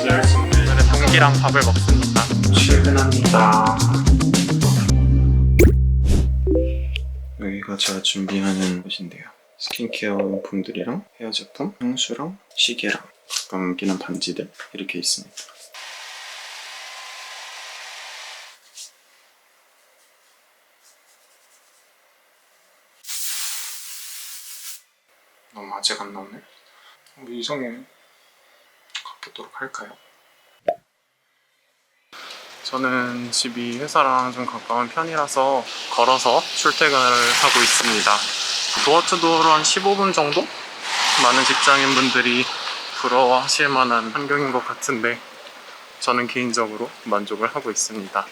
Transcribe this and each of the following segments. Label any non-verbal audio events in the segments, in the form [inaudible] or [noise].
오늘은 동기랑 밥을 먹습니다. 출근합니다. 여기가 제가 준비하는 곳인데요. 스킨케어 용품들이랑 헤어 제품, 향수랑 시계랑 가끔 끼는 반지들 이렇게 있습니다. 너무 아직 안 나오네. 가 보도록 할까요? 저는 집이 회사랑 좀 가까운 편이라서 걸어서 출퇴근을 하고 있습니다. 도어투도어로 한 15분 정도? 많은 직장인분들이 부러워하실 만한 환경인 것 같은데 저는 개인적으로 만족을 하고 있습니다.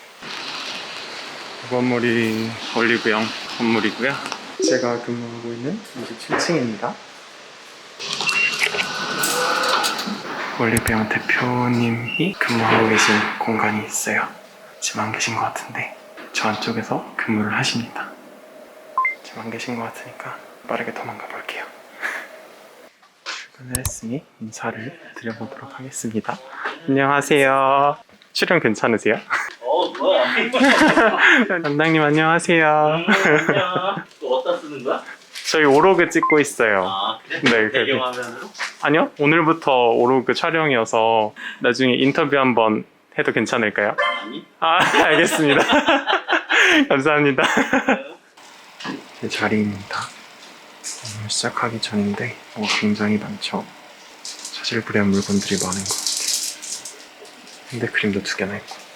이 건물이 올리브영 건물이고요. 제가 근무하고 있는 27층입니다. 올리브영 대표님이 근무하고 계신 공간이 있어요. 지금 안 계신 것 같은데 저 안쪽에서 근무를 하십니다. 지금 안 계신 것 같으니까 빠르게 도망가 볼게요. [laughs] 출근을 했으니 인사를 드려보도록 하겠습니다. 안녕하세요. 출연 괜찮으세요? 어, 뭐야? [laughs] 담당님 안녕하세요. 안녕. 또 어디다 쓰는 거야? 저희 오로그 찍고 있어요. 아, 그래? 네, 배경화면으로? 아니요, 오늘부터 오로그 촬영이어서 나중에 인터뷰 한번 해도 괜찮을까요? 아니. 아, [laughs] 알겠습니다. [laughs] 감사합니다. 제 자리입니다. 오늘 시작하기 전인데 어, 굉장히 많죠. 사실부리한 물건들이 많은 것 같아요. 핸드크림도 두 개나 있고.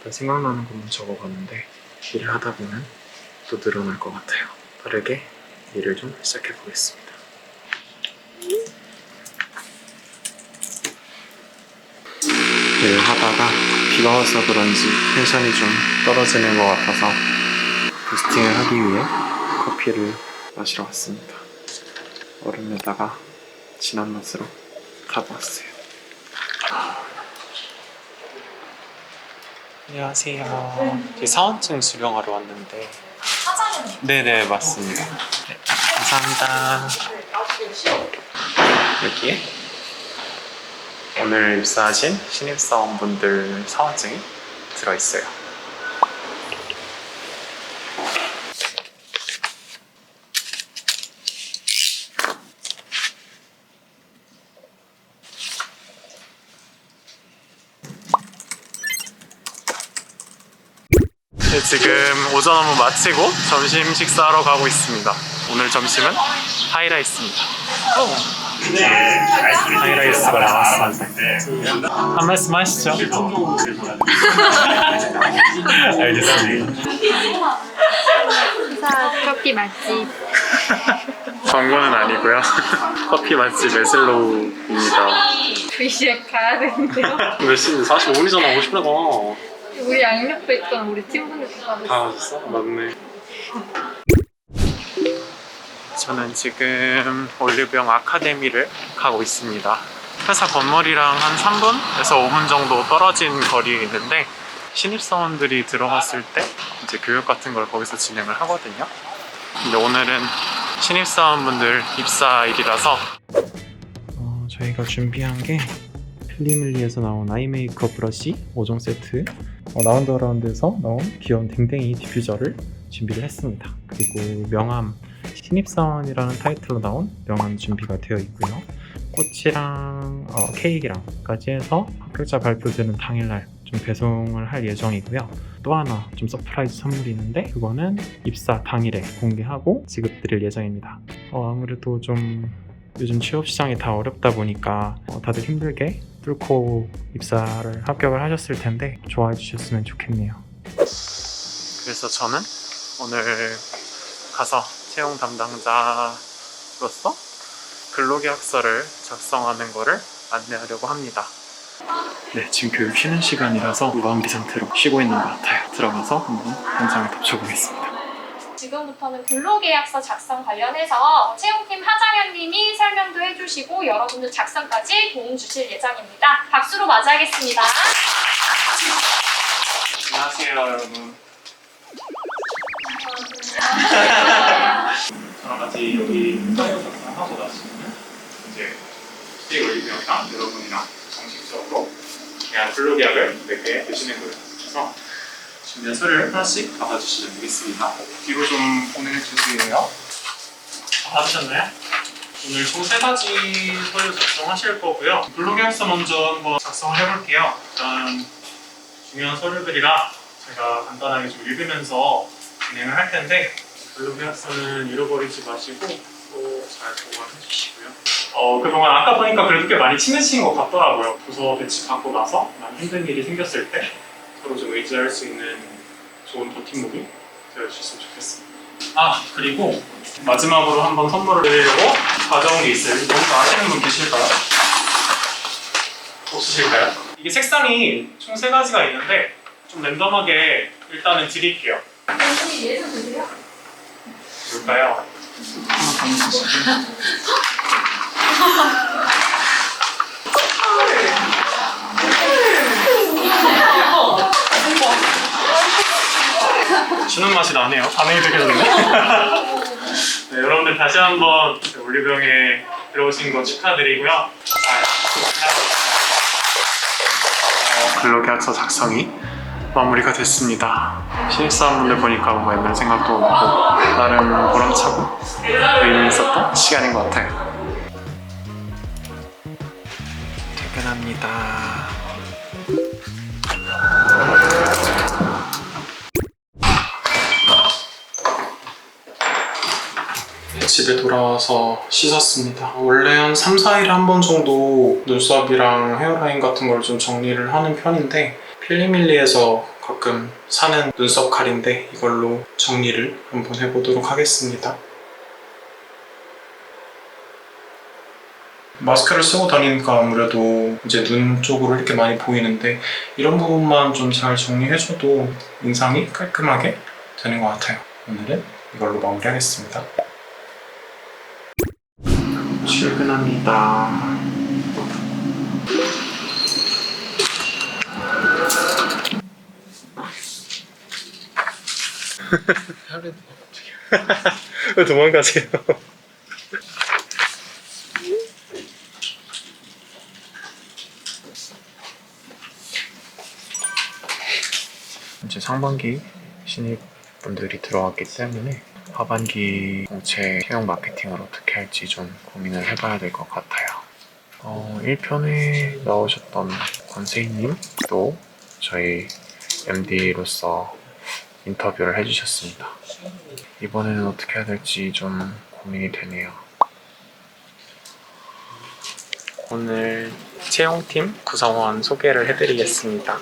일단 생각나는 것만 적어봤는데 일을 하다 보면 또 늘어날 것 같아요. 빠르게 일을 좀 시작해 보겠습니다. 일을 하다가 비가 와서 그런지 텐션이 좀 떨어지는 것 같아서 부스팅을 하기 위해 커피를 마시러 왔습니다. 얼음에다가 진한 맛으로 타보았어요. 안녕하세요. 저희 사원증 수령하러 왔는데. 사장님 네네 맞습니다. 네, 감사합니다. 여기에 오늘 입사하신 신입사원분들 사원증이 들어있어요. 지금 오전 업무 마치고 점심 식사하러 가고 있습니다. 오늘 점심은 하이라이스입니다. 하이라이스가 나왔습니다. 한 말씀 하시죠. [laughs] 알겠습니다. 커피 맛집 광고는 아니고요. [laughs] 커피 맛집 에슬로우입니다. 그 이제 가야 되는데요 몇 시인데 45분이잖아. 오고 싶나 봐. 우리 양력도 있던 우리 팀분들도 아, 진짜? 맞네. 저는 지금 올리브영 아카데미를 가고 있습니다. 회사 건물이랑 한 3분에서 5분 정도 떨어진 거리에 있는데 신입사원들이 들어갔을 때 이제 교육 같은 걸 거기서 진행을 하거든요. 근데 오늘은 신입사원분들 입사일이라서 어, 저희가 준비한 게 필리밀리에서 나온 아이 메이크업 브러쉬 5종 세트 어, 라운드 어라운드에서 나온 귀여운 댕댕이 디퓨저를 준비를 했습니다. 그리고 명함 신입사원이라는 타이틀로 나온 명함 준비가 되어 있고요. 꽃이랑 어, 케이크랑까지 해서 합격자 발표되는 당일날 좀 배송을 할 예정이고요. 또 하나 좀 서프라이즈 선물이 있는데 그거는 입사 당일에 공개하고 지급드릴 예정입니다. 어, 아무래도 좀 요즘 취업 시장이 다 어렵다 보니까 어, 다들 힘들게 뚫고 입사를 합격을 하셨을 텐데 좋아해 주셨으면 좋겠네요. 그래서 저는 오늘 가서 채용 담당자로서 근로계약서를 작성하는 거를 안내하려고 합니다. 네, 지금 교육 쉬는 시간이라서 무방비 상태로 쉬고 있는 것 같아요. 들어가서 한번 현장을 덮쳐보겠습니다. 지금부터는 근로계약서 작성 관련해서 채용팀 하장현님이 설명도 해주시고 여러분들 작성까지 도움 주실 예정입니다. 박수로 맞이하겠습니다. 안녕하세요, 여러분. [laughs] 저랑 같이 여기 서류 작성하고 나시면 이제 스테이 올리브영이랑 여러분이랑 정식적으로 계약 근로 계약을 맺게 되시는 거예요. 그래서 준비한 서류를 하나씩 받아주시면 되겠습니다. 뒤로 좀 보내주세요. 받으셨나요? 오늘 총 세 가지 서류 작성하실 거고요. 근로계약서 먼저 한번 작성을 해볼게요. 일단 중요한 서류들이라 제가 간단하게 좀 읽으면서 진행을 할 텐데 근로계약서는 잃어버리지 마시고 또 잘 보관해 주시고요. 어, 그동안 아까 보니까 그래도 꽤 많이 친해진 것 같더라고요. 부서 배치 받고 나서 난 힘든 일이 생겼을 때 서로 좀 의지할 수 있는 좋은 버팀목이 되어주셨으면 좋겠습니다. 아, 그리고 마지막으로 한번 선물을 드리려고 가져온 게 있어요. 뭔가 아시는 분 계실까요? 없으실까요? 이게 색상이 총 세 가지가 있는데 좀 랜덤하게 일단은 드릴게요. 선생님 예술 드세요? 뭘까요? [laughs] [laughs] 주는 맛이 나네요. 반응이 되게 좋네. [laughs] 네, 여러분들 다시 한번 올리브영에 들어오신 거 축하드리고요. 어, 근로계약서 작성이 마무리가 됐습니다. 신입사원분들 보니까 뭔가 옛날 생각도 나고 나름 보람차고 의미 있었던 시간인 것 같아요. 퇴근합니다. 집에 돌아와서 씻었습니다. 원래 한 3, 4일에 한 번 정도 눈썹이랑 헤어라인 같은 걸 좀 정리를 하는 편인데 필리밀리에서 가끔 사는 눈썹 칼인데 이걸로 정리를 한번 해보도록 하겠습니다. 마스크를 쓰고 다니니까 아무래도 이제 눈 쪽으로 이렇게 많이 보이는데 이런 부분만 좀 잘 정리해줘도 인상이 깔끔하게 되는 것 같아요. 오늘은 이걸로 마무리하겠습니다. 출근합니다. [laughs] 왜 도망가세요? 이제 상반기 신입분들이 들어왔기 때문에 하반기 공채 채용 마케팅을 어떻게 할지 좀 고민을 해봐야 될 것 같아요. 어, 1편에 나오셨던 권세희님도 저희 MD로서 인터뷰를 해주셨습니다. 이번에는 어떻게 해야 될지 좀 고민이 되네요. 오늘 채용팀 구성원 소개를 해드리겠습니다.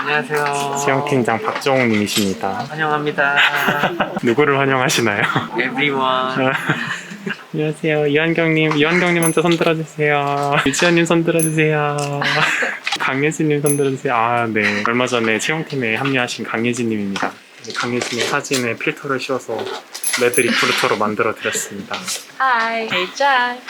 안녕하세요. 채용팀장 박정욱님이십니다. 환영합니다. [laughs] 누구를 환영하시나요? Everyone. 안녕하세요. 이한경님, 이한경님 먼저 손 들어주세요. 유지현님 손 들어주세요. 강예진님 손 들어주세요. 아, 네. 얼마 전에 채용팀에 합류하신 강예진님입니다. 강예진님 사진에 필터를 씌워서 레드 리프루터로 만들어 드렸습니다. 하이. 짠.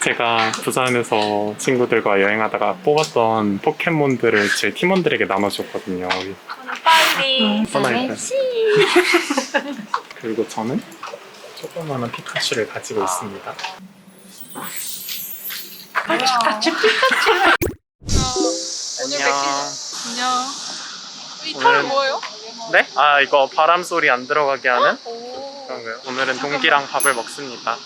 제가 부산에서 친구들과 여행하다가 뽑았던 포켓몬들을 제 팀원들에게 나눠줬거든요. 빨리. 그리고 저는 조그마한 피카츄를 가지고 있습니다. 오늘 안녕. 안녕. 이 털은 뭐예요? 네? 아 이거 바람 소리 안 들어가게 하는 오. 그런 거요. 오늘은 동기랑 밥을 먹습니다.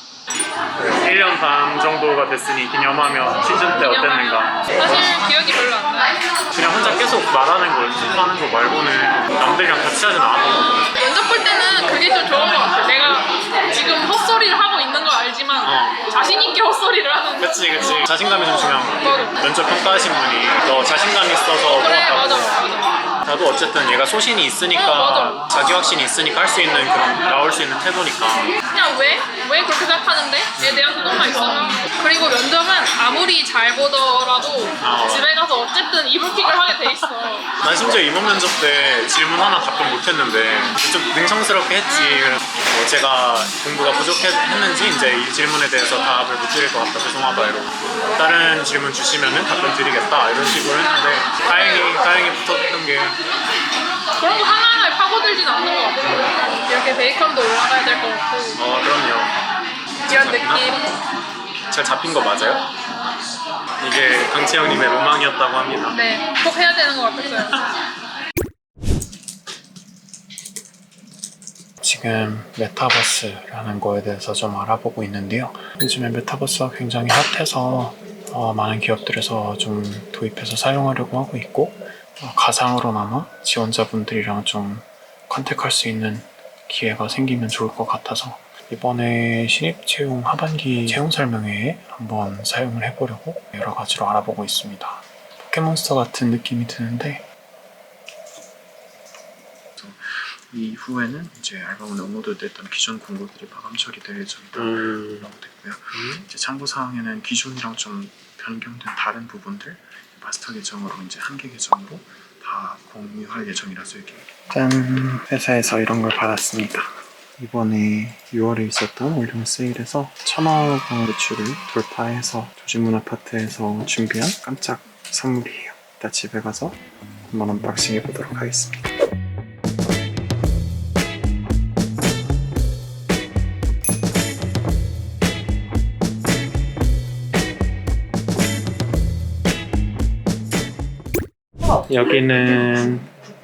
1년 반 정도가 됐으니 기념하며 시즌 때 어땠는가? 사실 기억이 별로 안 나요. 그냥 혼자 계속 말하는 거 연습하는 거 말고는 남들이랑 같이 하진 않았거든. 면접 볼 때는 그게 좀 좋은 것 같아. 내가 지금 헛소리를 하고 있는 걸 알지만 어. 자신 있게 헛소리를 하는. 그치 그치. 자신감이 좀 중요한 거 같아. 면접 평가하신 분이 너 자신감 있어서 그래. 맞아 맞아. 나도 어쨌든 얘가 소신이 있으니까 어. 자기 확신이 있으니까 할 수 있는 그런 나올 수 있는 태도니까 그냥 왜? 왜 그렇게 생각하는데? 에 대한 그것만 있으면. 그리고 면접은 아무리 잘 보더라도 아. 집에 가서 어쨌든 이불킥을 하게 돼 있어. 난 심지어 이번 면접 때 질문 하나 답변 못했는데 좀 능청스럽게 했지. 뭐 제가 공부가 부족했는지 이제 이 질문에 대해서 답을 못 드릴 것 같다 죄송하다 이러고 다른 질문 주시면은 답변 드리겠다 이런 식으로 했는데 다행히 다행히 붙었던 게 그런 거 하나하나에 파고들진 않는 것 같아. 이렇게 베이컨도 올라가야 될 것 같고 어 그럼요. 이런 느낌. 잘 잡힌 거 맞아요? 이게 강채영님의 로망이었다고 합니다. 네, 꼭 해야 되는 것 같았어요. 지금 메타버스라는 거에 대해서 좀 알아보고 있는데요. 요즘에 메타버스가 굉장히 핫해서 어, 많은 기업들에서 좀 도입해서 사용하려고 하고 있고 어, 가상으로나마 지원자분들이랑 좀 컨택할 수 있는 기회가 생기면 좋을 것 같아서 이번에 신입 채용 하반기 채용 설명회에 한번 사용을 해보려고 여러 가지로 알아보고 있습니다. 포켓몬스터 같은 느낌이 드는데 이후에는 이제 알바몬에 업로드됐던 기존 공고들이 마감 처리될 예정이다라고 됐고요. 이제 참고 사항에는 기존이랑 좀 변경된 다른 부분들 마스터 계정으로 이제 한 개 계정으로 다 공유할 예정이라서 이렇게 짠 회사에서 이런 걸 받았습니다. 이번에 6월에 있었던 올영 세일에서 천억 원 매출을 돌파해서 조진문 아파트에서 준비한 깜짝 선물이에요. 이따 집에 가서 한번 언박싱 해보도록 하겠습니다. 여기는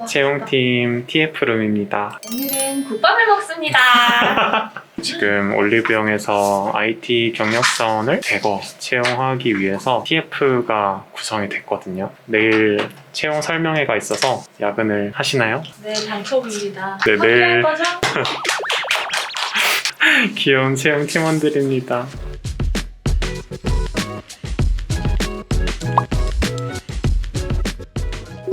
채용팀 TF룸입니다. 오늘은 국밥을 먹습니다. [laughs] 지금 올리브영에서 IT 경력사원을 대거 채용하기 위해서 TF가 구성이 됐거든요. 내일 채용 설명회가 있어서 야근을 하시나요? 네, 당첨입니다. 네, 내일 거죠? [laughs] 귀여운 채용 팀원들입니다.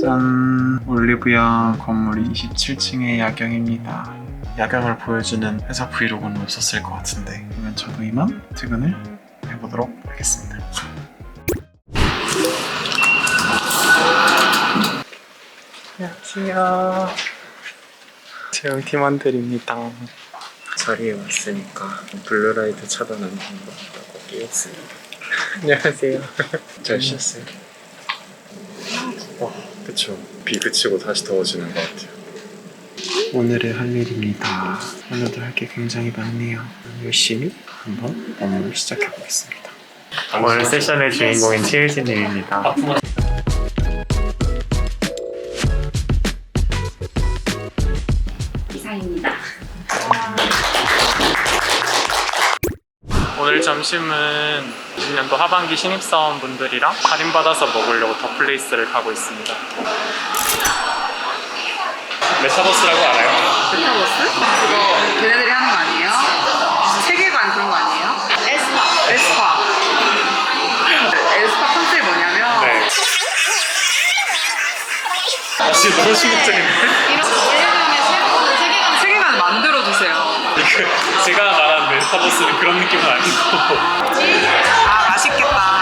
짠! 올리브영 건물 27층의 야경입니다. 야경을 보여주는 회사 브이로그는 없었을 것 같은데 그러면 저도 이만 퇴근을 해보도록 하겠습니다. 안녕하세요. 채용 팀원들입니다. 자리에 왔으니까 블루라이트 차단하는 방법이라고 끼웠습니다. [laughs] 안녕하세요. 잘 쉬었어요? 와, 그쵸. 비 그치고 다시 더워지는 것 같아요. 오늘의 할 일입니다. 오늘도 할 게 굉장히 많네요. 열심히 한번 업무를 시작해 보겠습니다. 오늘 세션의 주인공인 치일진님입니다. 이상입니다. 오늘 점심은 20년도 하반기 신입사원 분들이랑 할인받아서 먹으려고 더 플레이스를 가고 있습니다. 메타버스라고 알아요? 메타버스? 그거 걔네들이 하는 거 아니에요? 세계관 그런 거 아니에요? 에스파. 에스파. 에스파 컨셉이 뭐냐면 네. 아, 진짜 너무 충격적인데? 이런 올리브영의 새로운 세계관 세계관을 만들어 주세요. 그 [laughs] 제가 말한 메타버스는 그런 느낌은 아니고 아 맛있겠다.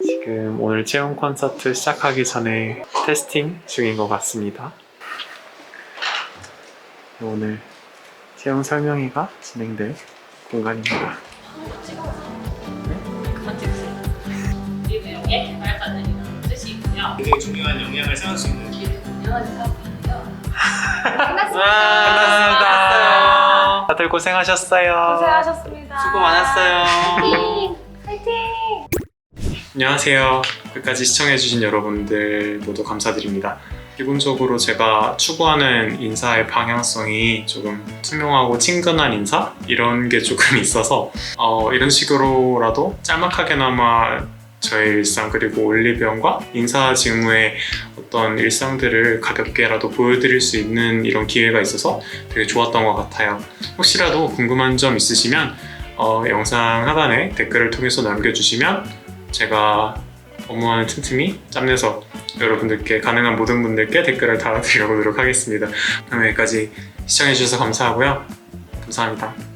지금 오늘 채용 콘서트 시작하기 전에 테스팅 중인 것 같습니다. 오늘 채용 설명회가 진행될 공간입니다. 수 있는 끝났습니다. 다들 고생하셨어요. 고생하셨습니다. 수고 많았어요. 안녕하세요. 끝까지 시청해주신 여러분들 모두 감사드립니다. 기본적으로 제가 추구하는 인사의 방향성이 조금 투명하고 친근한 인사? 이런 게 조금 있어서 어, 이런 식으로라도 짤막하게나마 저의 일상 그리고 올리브영과 인사 직무의 어떤 일상들을 가볍게라도 보여드릴 수 있는 이런 기회가 있어서 되게 좋았던 것 같아요. 혹시라도 궁금한 점 있으시면 어, 영상 하단에 댓글을 통해서 남겨주시면 제가 업무하는 틈틈이 짬내서 여러분들께 가능한 모든 분들께 댓글을 달아드리도록 하겠습니다. 그럼 여기까지 시청해주셔서 감사하고요. 감사합니다.